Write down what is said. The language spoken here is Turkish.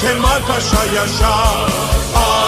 Kemal Paşa yaşa. Adın